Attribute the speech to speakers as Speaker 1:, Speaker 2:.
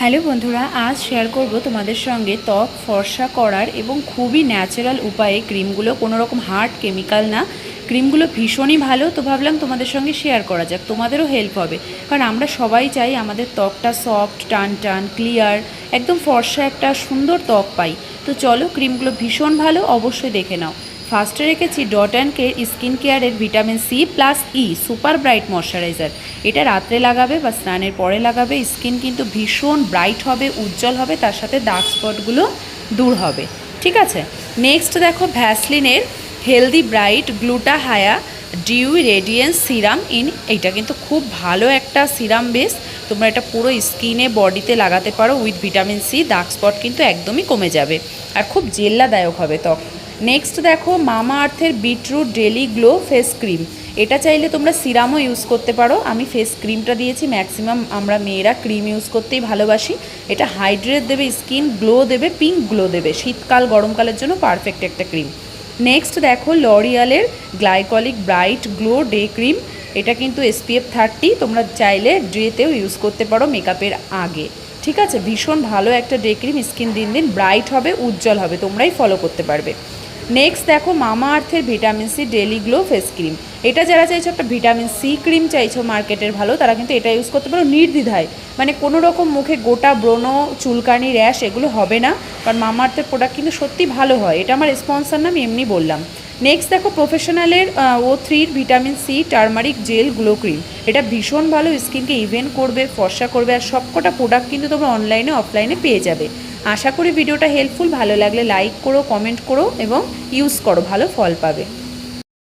Speaker 1: Hello বন্ধুরা, আজ share করব তোমাদের সঙ্গে ত্বক ফর্সা করার এবং খুবই ন্যাচারাল উপায়ে। ক্রিমগুলো কোনো রকম হার্ড কেমিক্যাল না। ক্রিমগুলো ভীষণই ভালো, তো ভাবলাম তোমাদের সঙ্গে শেয়ার করা যাক। তোমাদেরও হেল্প হবে। কারণ আমরা সবাই চাই আমাদের ত্বকটা সফট টান টান ক্লিয়ার একদম ফর্সা একটা সুন্দর ত্বক পাই। তো চলো, ক্রিমগুলো ভীষণ ভালো, অবশ্যই দেখে নাও। ফার্স্টে রেখেছি ডট অ্যান্ড কে স্কিন কেয়ারের vitamin C plus E, super bright moisturiser. এটা রাত্রে লাগাবে বা স্নানের পরে লাগাবে, স্কিন কিন্তু ভীষণ ব্রাইট হবে, উজ্জ্বল হবে, তার সাথে ডার্ক স্পটগুলো দূর হবে। ঠিক আছে? নেক্সট দেখো ভ্যাসলিনের হেলদি ব্রাইট গ্লুটা হায়া ডিউ রেডিয়েন্স সিরাম ইন এইটা কিন্তু খুব ভালো একটা সিরাম বেস তোমরা এটা পুরো স্কিনে বডিতে লাগাতে পারো with vitamin C dark spot কিন্তু একদমই কমে যাবে। আর খুব জেল্লাদায়ক হবে ত্বক। নেক্সট দেখো, মামা আর্থের beetroot daily glow face cream. এটা চাইলে তোমরা সিরামও ইউজ করতে পারো। আমি ফেস ক্রিমটা দিয়েছি ম্যাক্সিমাম আমরা মেয়েরা ক্রিম ইউজ করতেই ভালোবাসি। এটা হাইড্রেট দেবে স্কিন গ্লো দেবে পিঙ্ক গ্লো দেবে। শীতকাল, গরমকালের জন্য পারফেক্ট একটা ক্রিম। নেক্সট দেখো লরিয়ালের glycolic bright glow day cream এটা কিন্তু এসপিএফ থার্টি তোমরা চাইলে ড্রেতেও ইউজ করতে পারো মেকআপের আগে। ঠিক আছে? ভীষণ ভালো একটা ডে ক্রিম স্কিন দিন দিন ব্রাইট হবে, উজ্জ্বল হবে, তোমরাই ফলো করতে পারবে। নেক্সট দেখো, মামা আর্থের vitamin C daily glow face cream এটা যারা চাইছো একটা ভিটামিন সি ক্রিম চাইছো মার্কেটের ভালো, তারা কিন্তু এটা ইউজ করতে পারো নির্দ্বিধায়। মানে কোনো রকম মুখে গোটা ব্রণ, চুলকানি, র্যাশ এগুলো হবে না, কারণ মামা আর্থের প্রোডাক্ট কিন্তু সত্যি ভালো হয়। এটা আমার স্পন্সার না আমি এমনি বললাম। নেক্সট দেখো প্রফেশনালের ও থ্রির vitamin C turmeric gel glow cream এটা ভীষণ ভালো স্কিনকে ইভেন করবে, ফর্সা করবে, আর সবকটা প্রোডাক্ট কিন্তু তোমরা অনলাইনে অফলাইনে পেয়ে যাবে। আশা করি ভিডিওটা হেল্পফুল ভালো লাগলে লাইক করো কমেন্ট করো এবং ইউজ করো, ভালো ফল পাবে।